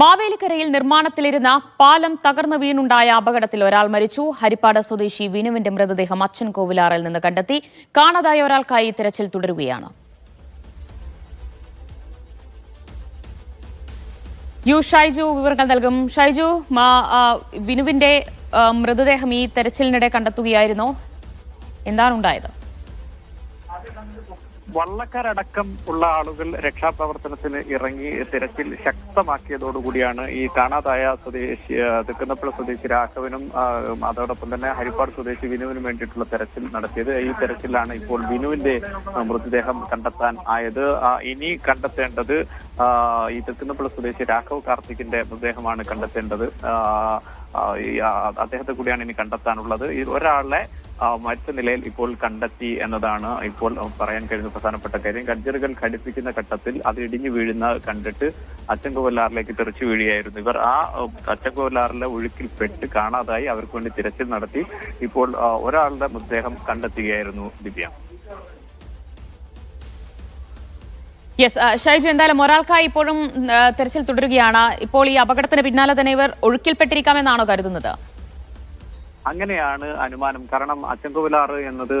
മാവേലിക്കരയിൽ നിർമ്മാണത്തിലിരുന്ന പാലം തകർന്നു വീണുണ്ടായ അപകടത്തിൽ ഒരാൾ മരിച്ചു. ഹരിപ്പാട് സ്വദേശി വിനുവിന്റെ മൃതദേഹം അച്ഛൻ കോവിലാറിൽ നിന്ന് കണ്ടെത്തി. കാണാതായ ഒരാൾക്കായി തിരച്ചിൽ തുടരുകയാണ്. യു ഷൈജു വിവരങ്ങൾ നൽകും. ഷൈജു വിനുവിന്റെ മൃതദേഹം ഈ തെരച്ചിലിനിടെ കണ്ടെത്തുകയായിരുന്നോ. എന്താണ് ഉണ്ടായത്? വള്ളക്കാരടക്കം ഉള്ള ആളുകൾ രക്ഷാപ്രവർത്തനത്തിന് ഇറങ്ങി തിരച്ചിൽ ശക്തമാക്കിയതോടുകൂടിയാണ് ഈ കാണാതായ സ്വദേശി തിക്കുന്നപ്പുഴ സ്വദേശി രാഘവനും അതോടൊപ്പം തന്നെ ഹരിപ്പാട് സ്വദേശി വിനുവിനും വേണ്ടിയിട്ടുള്ള തെരച്ചിൽ നടത്തിയത്. ഈ തെരച്ചിലാണ് ഇപ്പോൾ വിനുവിന്റെ മൃതദേഹം കണ്ടെത്താൻ ആയത്. ഇനി കണ്ടെത്തേണ്ടത് ഈ തെക്കുന്നപ്പുഴ സ്വദേശി രാഘവ് കാർത്തിക്കിന്റെ മൃതദേഹമാണ് കണ്ടെത്തേണ്ടത്. അദ്ദേഹത്തെ കൂടിയാണ് ഇനി കണ്ടെത്താനുള്ളത്. ഒരാളെ മരിച്ച നിലയിൽ ഇപ്പോൾ കണ്ടെത്തി എന്നതാണ് ഇപ്പോൾ പറയാൻ കഴിയുന്ന പ്രധാനപ്പെട്ട കാര്യം. ഗഡ്ജറുകൾ ഘടിപ്പിക്കുന്ന ഘട്ടത്തിൽ അത് ഇടിഞ്ഞു വീഴുന്ന കണ്ടിട്ട് അച്ചൻകോവല്ലാറിലേക്ക് തെറിച്ചു വീഴുകയായിരുന്നു ഇവർ. ആ അച്ചൻകോവല്ലാറിലെ ഒഴുക്കിൽ പെട്ട് കാണാതായി അവർക്ക് വേണ്ടി തിരച്ചിൽ നടത്തി ഇപ്പോൾ ഒരാളുടെ മൃതദേഹം കണ്ടെത്തുകയായിരുന്നു ദിവ്യ. യെസ് ഷൈജു എന്തായാലും ഒരാൾക്കായി ഇപ്പോഴും തെരച്ചിൽ തുടരുകയാണ്. ഇപ്പോൾ ഈ അപകടത്തിന് പിന്നാലെ തന്നെ ഇവർ ഒഴുക്കിൽപ്പെട്ടിരിക്കാമെന്നാണോ കരുതുന്നത്? അങ്ങനെയാണ് അനുമാനം. കാരണം അച്ചൻകോവിലാറ് എന്നത്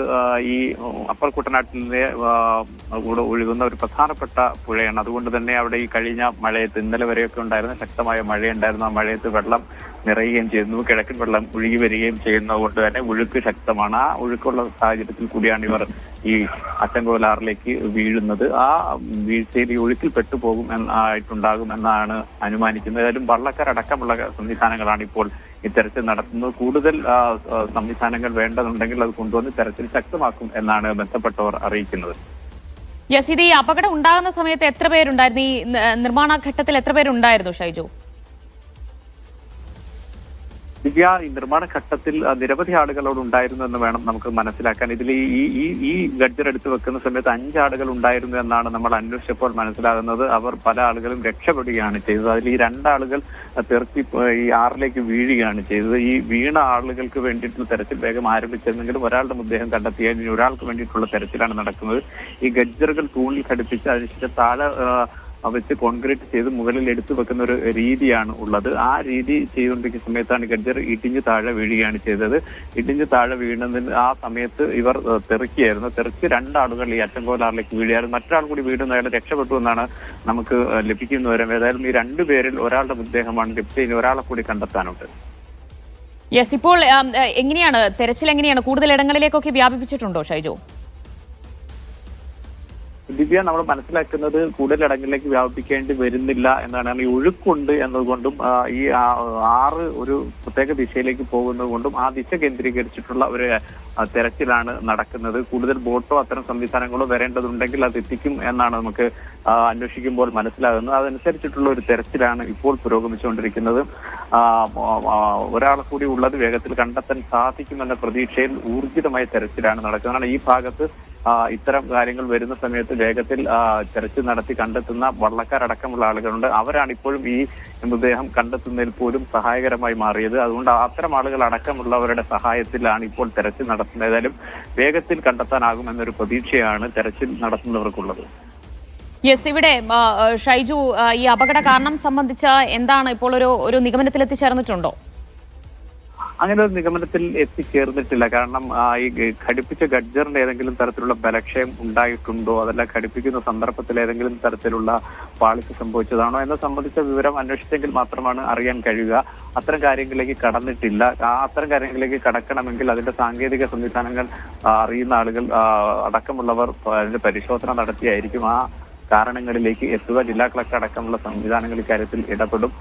ഈ അപ്പർ കുട്ടനാട്ടിലെ കൂടെ ഒഴുകുന്ന ഒരു പ്രധാനപ്പെട്ട പുഴയാണ്. അതുകൊണ്ട് തന്നെ അവിടെ ഈ കഴിഞ്ഞ മഴയത്ത് ഇന്നലെ വരെയൊക്കെ ഉണ്ടായിരുന്ന ശക്തമായ മഴയുണ്ടായിരുന്നു. ആ മഴയത്ത് വെള്ളം നിറയുകയും ചെയ്യുന്നു. കിഴക്കൻ വെള്ളം ഒഴുകി വരികയും ചെയ്യുന്നത് കൊണ്ട് തന്നെ ഒഴുക്ക് ശക്തമാണ്. ആ ഒഴുക്കുള്ള സാഹചര്യത്തിൽ കൂടിയാണ് ഇവർ ഈ അച്ചങ്കോലാറിലേക്ക് വീഴുന്നത്. ആ വീഴ്ചയിൽ ഈ ഒഴുക്കിൽ പെട്ടുപോകും എന്നായിട്ടുണ്ടാകും എന്നാണ് അനുമാനിക്കുന്നത്. ഏതായാലും വള്ളക്കാരടക്കമുള്ള സംവിധാനങ്ങളാണ് ഇപ്പോൾ ഈ തെരച്ചിൽ നടത്തുന്നത്. കൂടുതൽ സംവിധാനങ്ങൾ വേണ്ടതുണ്ടെങ്കിൽ അത് കൊണ്ടുവന്ന് തെരച്ചിൽ ശക്തമാക്കും എന്നാണ് ബന്ധപ്പെട്ടവർ അറിയിക്കുന്നത്. യസീദ് ഈ അപകടം ഉണ്ടാകുന്ന സമയത്ത് എത്ര പേരുണ്ടായിരുന്നു? ഈ നിർമ്മാണ ഘട്ടത്തിൽ എത്ര പേരുണ്ടായിരുന്നു ഷൈജു? ദിവ്യ ഈ നിർമ്മാണ ഘട്ടത്തിൽ നിരവധി ആളുകളോട് ഉണ്ടായിരുന്നു എന്ന് വേണം നമുക്ക് മനസ്സിലാക്കാൻ. ഇതിൽ ഈ ഈ- ഈ ഗഡ്ജർ എടുത്തു വെക്കുന്ന സമയത്ത് അഞ്ച് ആളുകൾ ഉണ്ടായിരുന്നു എന്നാണ് നമ്മൾ അന്വേഷിച്ചപ്പോൾ മനസ്സിലാകുന്നത്. അവർ പല ആളുകളും രക്ഷപ്പെടുകയാണ് ചെയ്തത്. അതിൽ ഈ രണ്ടാളുകൾ തെറുത്തി ഈ ആറിലേക്ക് വീഴുകയാണ് ചെയ്തത്. ഈ വീണ ആളുകൾക്ക് വേണ്ടിയിട്ടുള്ള തെരച്ചിൽ വേഗം ആരംഭിച്ചെന്നെങ്കിലും ഒരാളുടെ മൃതദേഹം കണ്ടെത്തിയതിന് ഒരാൾക്ക് വേണ്ടിയിട്ടുള്ള തെരച്ചിലാണ് നടക്കുന്നത്. ഈ ഗഡ്ജറുകൾ തൂണിൽ ഘടിപ്പിച്ച് അതിനുശേഷം താഴെ വെച്ച് കോൺക്രീറ്റ് ചെയ്ത് മുകളിൽ എടുത്തു വെക്കുന്ന ഒരു രീതിയാണ് ഉള്ളത്. ആ രീതി ചെയ്തുകൊണ്ടിരിക്കുന്ന സമയത്താണ് ഗഡ്ജർ ഇടിഞ്ഞ് താഴെ വീഴുകയാണ് ചെയ്തത്. ഇടിഞ്ഞ് താഴെ വീണതിന് ആ സമയത്ത് ഇവർ തെറിക്കുകയായിരുന്നു. തെറിച്ച് രണ്ടാളുകൾ ഈ അച്ചൻകോലാറിലേക്ക് വീഴുകയായിരുന്നു. മറ്റൊരാൾ കൂടി വീഴുന്ന അയാൾ രക്ഷപ്പെട്ടു എന്നാണ് നമുക്ക് ഏഹ്, ലഭിക്കുന്ന വരം ഏതായാലും ഈ രണ്ടുപേരിൽ ഒരാളുടെ മൃതദേഹമാണ് ലഭിച്ചത്. ഇനി ഒരാളെ കൂടി കണ്ടെത്താനുണ്ട്. യെസ് ഇപ്പോൾ എങ്ങനെയാണ് തെരച്ചിൽ എങ്ങനെയാണ്? കൂടുതൽ ഇടങ്ങളിലേക്കൊക്കെ വ്യാപിപ്പിച്ചിട്ടുണ്ടോ ഷൈജു? ദിവ്യ നമ്മൾ മനസ്സിലാക്കുന്നത് കൂടുതൽ ഇടങ്ങളിലേക്ക് വ്യാപിപ്പിക്കേണ്ടി വരുന്നില്ല എന്നാണ്. അല്ലെങ്കിൽ ഒഴുക്കുണ്ട് എന്നതുകൊണ്ടും ഈ ആറ് ഒരു പ്രത്യേക ദിശയിലേക്ക് പോകുന്നതുകൊണ്ടും ആ ദിശ കേന്ദ്രീകരിച്ചിട്ടുള്ള ഒരു തിരച്ചിലാണ് നടക്കുന്നത്. കൂടുതൽ ബോട്ടോ അത്തരം സംവിധാനങ്ങളോ വരേണ്ടതുണ്ടെങ്കിൽ അത് എത്തിക്കും എന്നാണ് നമുക്ക് അന്വേഷിക്കുമ്പോൾ മനസ്സിലാകുന്നത്. അതനുസരിച്ചിട്ടുള്ള ഒരു തെരച്ചിലാണ് ഇപ്പോൾ പുരോഗമിച്ചുകൊണ്ടിരിക്കുന്നത്. ഒരാളെ കൂടി ഉള്ളത് വേഗത്തിൽ കണ്ടെത്താൻ സാധിക്കുമെന്ന പ്രതീക്ഷയിൽ ഊർജിതമായ തെരച്ചിലാണ് നടക്കുന്നത്. ഈ ഭാഗത്ത് ഇത്തരം കാര്യങ്ങൾ വരുന്ന സമയത്ത് വേഗത്തിൽ തെരച്ചിൽ നടത്തി കണ്ടെത്തുന്ന വള്ളക്കാരടക്കമുള്ള ആളുകളുണ്ട്. അവരാണ് ഇപ്പോഴും ഈ മൃതദേഹം കണ്ടെത്തുന്നതിൽ പോലും സഹായകരമായി മാറിയത്. അതുകൊണ്ട് അത്തരം ആളുകൾ അടക്കമുള്ളവരുടെ സഹായത്തിലാണ് ഇപ്പോൾ തെരച്ചിൽ നടത്തുന്നത്. ഏതായാലും വേഗത്തിൽ കണ്ടെത്താനാകുമെന്നൊരു പ്രതീക്ഷയാണ് തെരച്ചിൽ നടത്തുന്നവർക്കുള്ളത്. യെസ് ഇവിടെ ഷൈജു ഈ അപകട കാരണം സംബന്ധിച്ച എന്താണ് ഇപ്പോൾ ഒരു ഒരു നിഗമനത്തിൽ എത്തിച്ചേർന്നിട്ടുണ്ടോ അങ്ങനെ ഒരു നിഗമനത്തിൽ എത്തിച്ചേർന്നിട്ടില്ല. കാരണം ഈ ഘടിപ്പിച്ച ഗഡ്ജറിന്റെ ഏതെങ്കിലും തരത്തിലുള്ള ബലക്ഷയം ഉണ്ടായിട്ടുണ്ടോ? അതല്ല ഘടിപ്പിക്കുന്ന സന്ദർഭത്തിൽ ഏതെങ്കിലും തരത്തിലുള്ള പാളിച്ച സംഭവിച്ചതാണോ? എന്നെ സംബന്ധിച്ച വിവരം അന്വേഷിച്ചെങ്കിൽ മാത്രമാണ് അറിയാൻ കഴിയുക. അത്തരം കാര്യങ്ങളിലേക്ക് കടന്നിട്ടില്ല. അത്തരം കാര്യങ്ങളിലേക്ക് കടക്കണമെങ്കിൽ അതിന്റെ സാങ്കേതിക സംവിധാനങ്ങൾ അറിയുന്ന ആളുകൾ അടക്കമുള്ളവർ അതിന്റെ പരിശോധന നടത്തിയായിരിക്കും. ആ കാരണങ്ങളിലേക്ക് എത്തുക. ജില്ലാ കളക്ടർ അടക്കമുള്ള സംവിധാനങ്ങൾ ഇക്കാര്യത്തിൽ ഇടപെടും.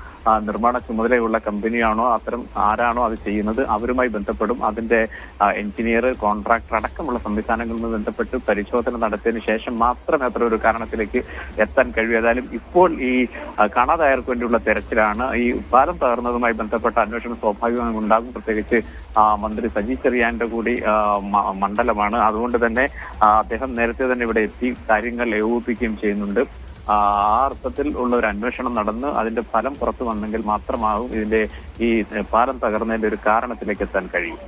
നിർമ്മാണ ചുമതലയുള്ള കമ്പനിയാണോ അത്തരം ആരാണോ അത് ചെയ്യുന്നത് അവരുമായി ബന്ധപ്പെടും. അതിന്റെ എഞ്ചിനീയർ കോൺട്രാക്ടർ അടക്കമുള്ള സംവിധാനങ്ങളുമായി ബന്ധപ്പെട്ട് പരിശോധന നടത്തിയതിനു ശേഷം മാത്രമേ അത്ര ഒരു കാരണത്തിലേക്ക് എത്താൻ കഴിയൂ. ഏതായാലും ഇപ്പോൾ ഈ കാണാതായർക്ക് വേണ്ടിയുള്ള തെരച്ചിലാണ്. ഈ പാലം തകർന്നതുമായി ബന്ധപ്പെട്ട അന്വേഷണം സ്വാഭാവികമായും ഉണ്ടാകും പ്രത്യേകിച്ച് മന്ത്രി സജി ചെറിയാന്റെ കൂടി മണ്ഡലമാണ്. അതുകൊണ്ട് തന്നെ അദ്ദേഹം നേരത്തെ തന്നെ ഇവിടെ എത്തി കാര്യങ്ങൾ ഏകോപിപ്പിക്കുകയും ചെയ്യുന്നുണ്ട് ആ ആ അർത്ഥത്തിൽ ഉള്ള ഒരു അന്വേഷണം നടന്ന് അതിന്റെ ഫലം പുറത്തു വന്നെങ്കിൽ മാത്രമാകും ഇതിന്റെ ഈ പാലം തകർന്നതിന്റെ ഒരു കാരണത്തിലേക്ക് എത്താൻ കഴിയും.